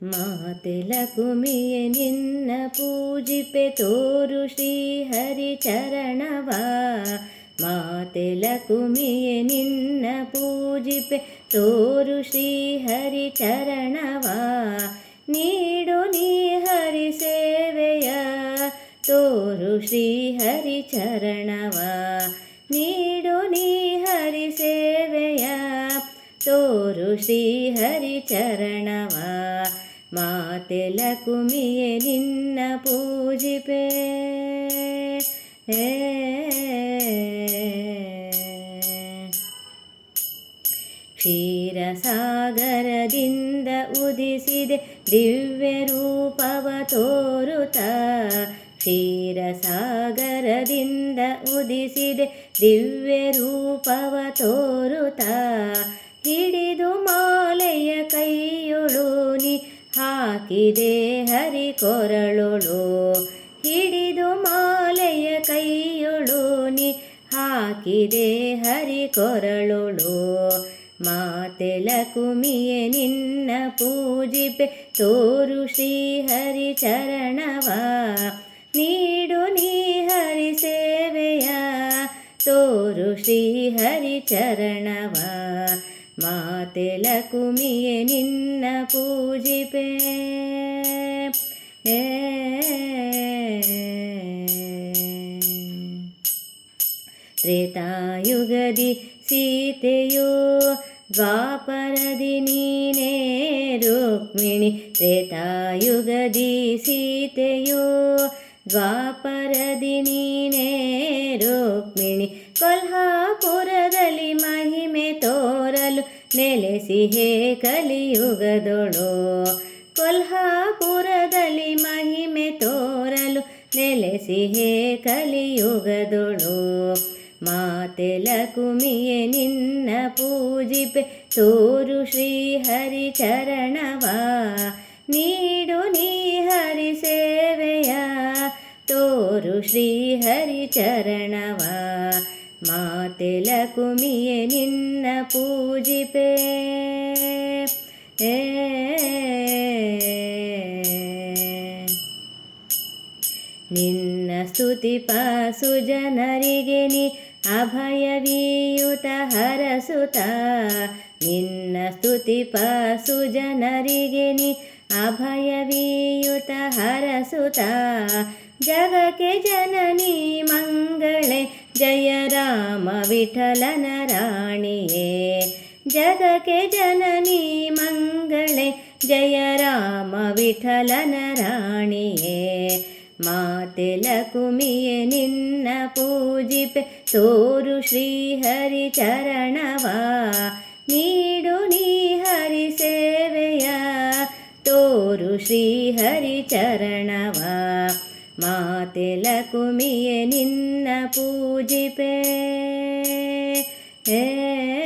ಮಾತೆಲ ಕುಮಿಯೆ ನಿನ್ನ ಪೂಜಿಪೆ ತೋರು ಶ್ರೀ ಹರಿ ಚರಣವ ಮಾತೆಲ ಕುಮಿಯೆ ನಿನ್ನ ಪೂಜಿಪೆ ತೋರು ಶ್ರೀ ಹರಿ ಚರಣವ ನೀಡು ನೀ ಹರಿ ಸೇವೆಯ ತೋರು ಶ್ರೀ ಹರಿ ಚರಣವ ನೀಡು ನೀ ಹರಿ ಸೇವೆಯ ತೋರು ಶ್ರೀ ಹರಿ ಚರಣವ ಮಾತೆಲ ಕುಮಿಯೆ ನಿನ್ನ ಪೂಜಿಪೆ ಕ್ಷೀರಸಾಗರದಿಂದ ಉದಿಸಿದೆ ದಿವ್ಯ ರೂಪವ ತೋರುತ. ಕ್ಷೀರಸಾಗರದಿಂದ ಉದಿಸಿದೆ ದಿವ್ಯ ರೂಪವ ತೋರುತ. ಹಿಡಿದು ಮಾಲೆಯ ಕೈ ಹಾಕಿದೆ ಹರಿ ಕೊರಳೊಳು, ಹಿಡಿದು ಮಾಲೆಯ ಕೈಯೊಳು ನೀ ಹಾಕಿದೆ ಹರಿ ಕೊರಳೊಳು. ಮಾತೆಲ ಕುಮಿಯೆ ನಿನ್ನ ಪೂಜಿಪೆ, ತೋರು ಶ್ರೀ ಹರಿ ಚರಣವ. ನೀಡು ನೀ ಹರಿ ಸೇವೆಯ, ತೋರು ಶ್ರೀ ಹರಿ ಚರಣವ. ಮಾತೆಲ ಕುಮಿಯೆ ನಿನ್ನ ಪೂಜಿಪೆ ತ್ರೇತಾಯುಗದಿ ಸೀತೆಯೋ, ದ್ವಾಪರದಿ ನೀನೇ ರುಕ್ಮಿಣಿ. ತ್ರೇತಾಯುಗದಿ ಸೀತೆಯೋ, ದ್ವಾಪರದಿ ನೀನೇ ರುಕ್ಮಿಣಿ. ಕೊಲ್ಹಾಪುರದಲ್ಲಿ ತೋರಲು ನೆಲೆಸಿ ಹೇ ಕಲಿಯುಗದೊಳು ಕೊಲ್ಹಾಪುರದಲ್ಲಿ ಮಹಿಮೆ ತೋರಲು ನೆಲೆಸಿ ಹೇ ಕಲಿಯುಗದೊಳು ಮಾತೆಲ ಕುಮಿಯೆ ನಿನ್ನ ಪೂಜಿಪೆ ತೋರು ಶ್ರೀ ಹರಿ ಚರಣವ ನೀಡು ನೀ ಹರಿ ಸೇವೆಯ ತೋರು ಶ್ರೀ ಹರಿ ಚರಣವ ಮಾತೆಲ ಕುಮಿಯೆ ನಿನ್ನ ಪೂಜಿಪೆ ನಿನ್ನ ಪಾಸು ಜನರಿಗೆ ನೀ ಅಭಯವೀಯುತ ಹರಸುತ. ನಿನ್ನ ಸ್ತುತಿ ಪಾಸು ಜನರಿಗೆ ನೀ ಅಭಯವೀಯುತ ಹರಸುತ. ಜಗಕ್ಕೆ ಜನನಿ ಮಂಗಳೆ, ಜಯ ರಾಮ ವಿಠಲನ ರಾಣಿಯೇ. ಜಗಕ್ಕೆ ಜನನಿ ಮಂಗಳೆ, ಜಯ ರಾಮ ವಿಠಲನ ರಾಣಿಯೇ. ಮಾತೆಲ ಕುಮಿಯೆ ನಿನ್ನ ಪೂಜಿಪೆ, ತೋರು ಶ್ರೀ ಹರಿ ಚರಣವ. ನೀಡು ನೀ ಹರಿ ಸೇವೆಯ, ತೋರು ಶ್ರೀ ಹರಿ ಚರಣವ. ಮಾತೆಲ ಕುಮಿಯೆ ನಿನ್ನ ಪೂಜಿಪೆ. ಏ